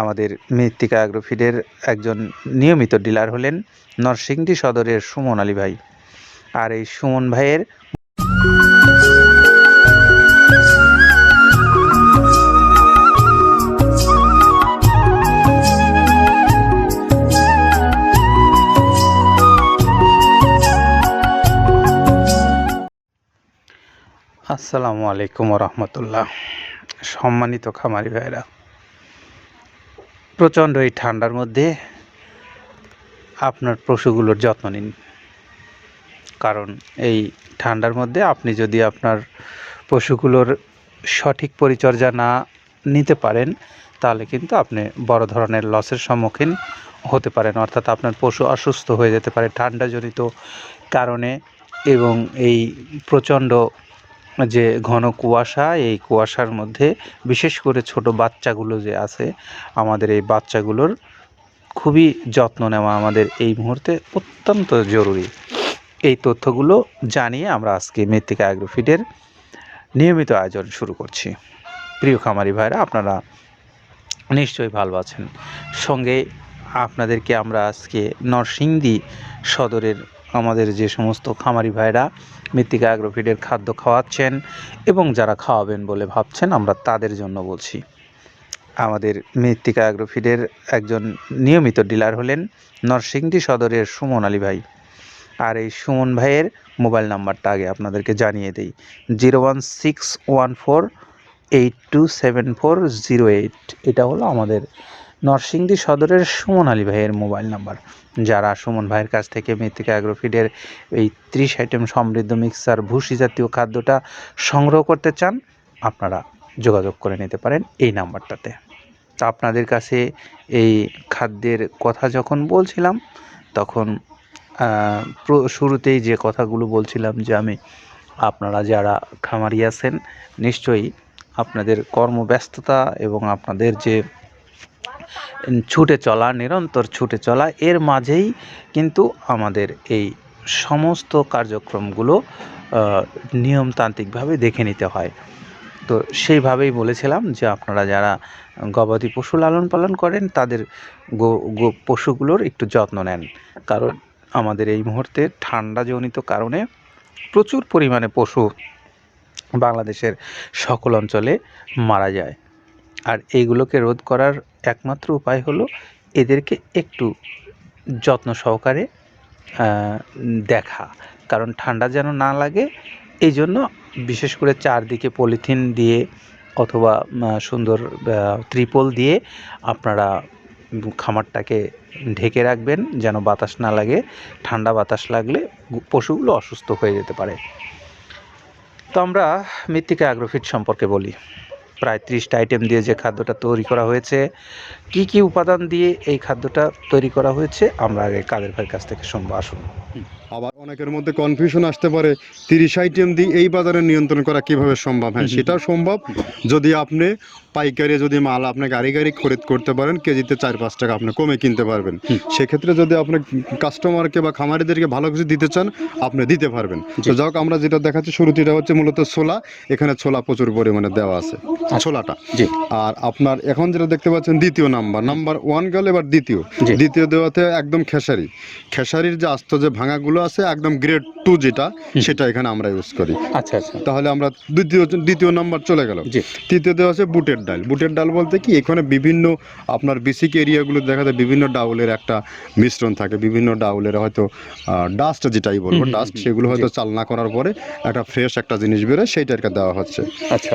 আমাদের মৃত্তিকা অ্যাগ্রোফিডের একজন নিয়মিত ডিলার হলেন নরসিংদী সদরের সুমন আলী ভাই। আর এই সুমন ভাইয়ের আসসালামু আলাইকুম রহমতুল্লাহ। সম্মানিত খামারি ভাইরা প্রচণ্ড এই ঠান্ডার মধ্যে আপনার পশুগুলোর যত্ন নিন। কারণ এই ঠান্ডার মধ্যে আপনি যদি আপনার পশুগুলোর সঠিক পরিচর্যা না নিতে পারেন, তাহলে কিন্তু আপনি বড় ধরনের লসের সম্মুখীন হতে পারেন। অর্থাৎ আপনার পশু অসুস্থ হয়ে যেতে পারে ঠান্ডাজনিত কারণে এবং এই প্রচণ্ড যে ঘন কুয়াশা, এই কুয়াশার মধ্যে বিশেষ করে ছোট বাচ্চাগুলো যে আছে, আমাদের এই বাচ্চাগুলোর খুবই যত্ন নেওয়া আমাদের এই মুহূর্তে অত্যন্ত জরুরি। এই তথ্যগুলো জানিয়ে আমরা আজকে মৃত্তিকা অ্যাগ্রোফিডের নিয়মিত আয়োজন শুরু করছি। প্রিয় খামারি ভাইরা, আপনারা নিশ্চয়ই ভালো আছেন। সঙ্গে আপনাদেরকে আমরা আজকে নরসিংদী সদরের আমাদের যে সমস্ত খামারি ভাইরা মৃত্তিকা অ্যাগ্রোফিডের খাদ্য খাওয়াচ্ছেন এবং যারা খাওয়াবেন বলে ভাবছেন, আমরা তাদের জন্য বলছি। আমাদের মৃত্তিকা অ্যাগ্রোফিডের একজন নিয়মিত ডিলার হলেন নরসিংদী সদরের সুমন আলী ভাই। আর এই সুমন ভাইয়ের মোবাইল নাম্বারটা আগে আপনাদেরকে জানিয়ে দিই। Zero one six one four eight two seven four zero eight. এটা হলো আমাদের নরসিংদী সদরের সুমন আলী ভাইয়ের মোবাইল নাম্বার, যারা সুমন ভাইয়ের কাছ থেকে মৃত্তিকা অ্যাগ্রোফিডের এই ত্রিশ আইটেম সমৃদ্ধ মিক্সার ভুসি জাতীয় খাদ্যটা সংগ্রহ করতে চান, আপনারা যোগাযোগ করে নিতে পারেন এই নাম্বারটাতে। তা আপনাদের কাছে এই খাদ্যের কথা যখন বলছিলাম, তখন শুরুতেই যে কথাগুলো বলছিলাম যে আমি, আপনারা যারা খামারি আছেন, নিশ্চয়ই আপনাদের কর্মব্যস্ততা এবং আপনাদের যে ছুটে চলা, নিরন্তর ছুটে চলা, এর মাঝেই কিন্তু আমাদের এই সমস্ত কার্যক্রমগুলো নিয়মতান্ত্রিকভাবে দেখে নিতে হয়। তো সেইভাবেই বলেছিলাম যে আপনারা যারা গবাদি পশু লালন পালন করেন, তাদের গো, পশুগুলোর একটু যত্ন নেন। কারণ আমাদের এই মুহূর্তে ঠান্ডাজনিত কারণে প্রচুর পরিমাণে পশু বাংলাদেশের সকল অঞ্চলে মারা যায়। আর এইগুলোকে রোধ করার একমাত্র উপায় হলো এদেরকে একটু যত্ন সহকারে দেখা। কারণ ঠান্ডা যেন না লাগে এই জন্য বিশেষ করে চারদিকে পলিথিন দিয়ে অথবা সুন্দর ত্রিপল দিয়ে আপনারা খামারটাকে ঢেকে রাখবেন যেন বাতাস না লাগে। ঠান্ডা বাতাস লাগলে পশুগুলো অসুস্থ হয়ে যেতে পারে। তো আমরা মৃত্তিকা অ্যাগ্রোফিট সম্পর্কে বলি। প্রায় ত্রিশটা আইটেম দিয়ে যে খাদ্যটা তৈরি করা হয়েছে, কি কি উপাদান দিয়ে এই খাদ্যটা তৈরি করা হয়েছে, আমরা আগে কাদের ভাইয়ের কাছ থেকে শুনব, আসুন। আবার অনেকের মধ্যে কনফিউশন আসতে পারে তিরিশ আইটেম দিয়ে এই বাজারে নিয়ন্ত্রণ করা কীভাবে সম্ভব? হ্যাঁ সেটাও সম্ভব। যদি আপনি পাইকারি যদি মাল আপনি গাড়ি গাড়ি খরিদ করতে পারেন কেজিতে চার পাঁচ টাকা আপনি কমে কিনতে পারবেন। সেক্ষেত্রে যদি আপনি কাস্টমারকে বা খামারিদেরকে ভালো কিছু দিতে চান আপনি দিতে পারবেন। তো যাই হোক আমরা যেটা দেখাচ্ছি শুরুতে এটা হচ্ছে মূলত ছোলা। এখানে ছোলা প্রচুর পরিমাণে দেওয়া আছে। ছোলাটা। জি। আর আপনার এখন যেটা দেখতে পাচ্ছেন দ্বিতীয় নাম্বার নাম্বার ওয়ান গেল এবার দ্বিতীয়। দ্বিতীয় দেওয়াতে একদম খেসারি। খেসারির যে আস্ত যে ভাঙাগুলো আছে একদম গ্রেড টু যেটা সেটা এখানে আমরা ইউজ করি। আচ্ছা আচ্ছা। তাহলে আমরা দ্বিতীয় দ্বিতীয় নাম্বার চলে গেল। তৃতীয় দেওয়া আছে বুটের ডাল। বুটের ডাল বলতে কি এখানে বিভিন্ন আপনার বেসিক এরিয়াগুলো দেখা যায় বিভিন্ন ডাউলের একটা মিশ্রণ থাকে বিভিন্ন ডাউলের হয়তো ডাস্ট যেটাই বলব ডাস্ট সেগুলো হয়তো চালনা করার পরে একটা ফ্রেশ একটা জিনিস বেরোয় সেইটাকে দেওয়া হচ্ছে। আচ্ছা।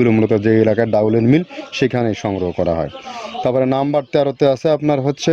এগুলো মূলত যে এলাকার ডাউলের মিল সেখানে সংগ্রহ করা হয়। তারপরে নাম্বার তেরোতে আছে আপনার হচ্ছে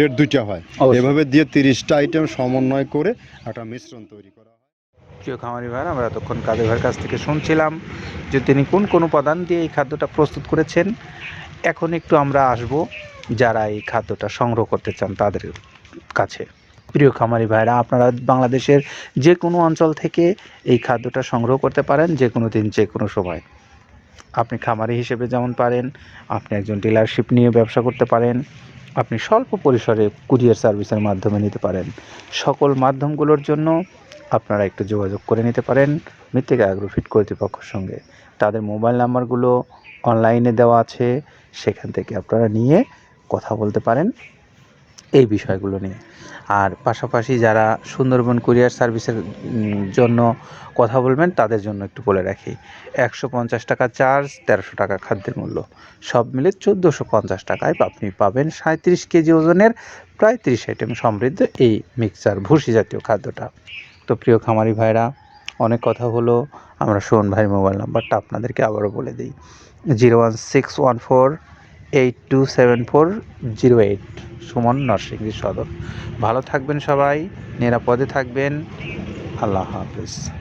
গ্রেড দুইটা হয়। এভাবে দিয়ে তিরিশটা আইটেম সমন্বয় করে একটা মিশ্রণ তৈরি করা হয়। প্রিয় খামারি ভাই আমরা এতক্ষণ কাদের ভাইয়ের কাছ থেকে শুনছিলাম যে তিনি কোন কোন উপাদান দিয়ে এই খাদ্যটা প্রস্তুত করেছেন। এখন একটু আমরা আসব যারা এই খাদ্যটা সংগ্রহ করতে চান তাদের কাছে। প্রিয় খামারি ভাইরা আপনারা বাংলাদেশের যে কোনো অঞ্চল থেকে এই খাদ্যটা সংগ্রহ করতে পারেন যে কোনো দিন যে কোনো সময়। আপনি খামারি হিসেবে যেমন পারেন আপনি একজন ডিলারশিপ নিয়ে ব্যবসা করতে পারেন। আপনি স্বল্প পরিসরে কুরিয়ার সার্ভিসের মাধ্যমে নিতে পারেন। সকল মাধ্যমগুলোর জন্য আপনারা একটু যোগাযোগ করে নিতে পারেন মৃত্তিকা অ্যাগ্রোফিট কর্তৃপক্ষের সঙ্গে। তাদের মোবাইল নাম্বারগুলো অনলাইনে দেওয়া আছে, সেখান থেকে আপনারা নিয়ে কথা বলতে পারেন। এই বিষয়গুলো নিয়ে। আর পাশাপাশি যারা সুন্দরবন কুরিয়ার সার্ভিসের জন্য কথা বলবেন, তাদের জন্য একটু বলে রাখি, একশো পঞ্চাশ টাকা চার্জ, তেরোশো টাকা খাদ্যের মূল্য। সব মিলে চোদ্দোশো পঞ্চাশ টাকায় আপনি পাবেন সাঁত্রিশ কেজি ওজনের প্রায় তিরিশ আইটেম সমৃদ্ধ এই মিক্সচার ভুসি জাতীয় খাদ্যটা। তো প্রিয় খামারি ভাইরা, অনেক কথা হলো, আমরা সোহন ভাই মোবাইল নাম্বারটা আপনাদেরকে আবারও বলে দিই। Zero one six one four eight two seven four zero eight Suman Narsingdi Sadar. ভালো থাকবেন সবাই, নিরাপদে থাকবেন। আল্লাহ হাফিজ।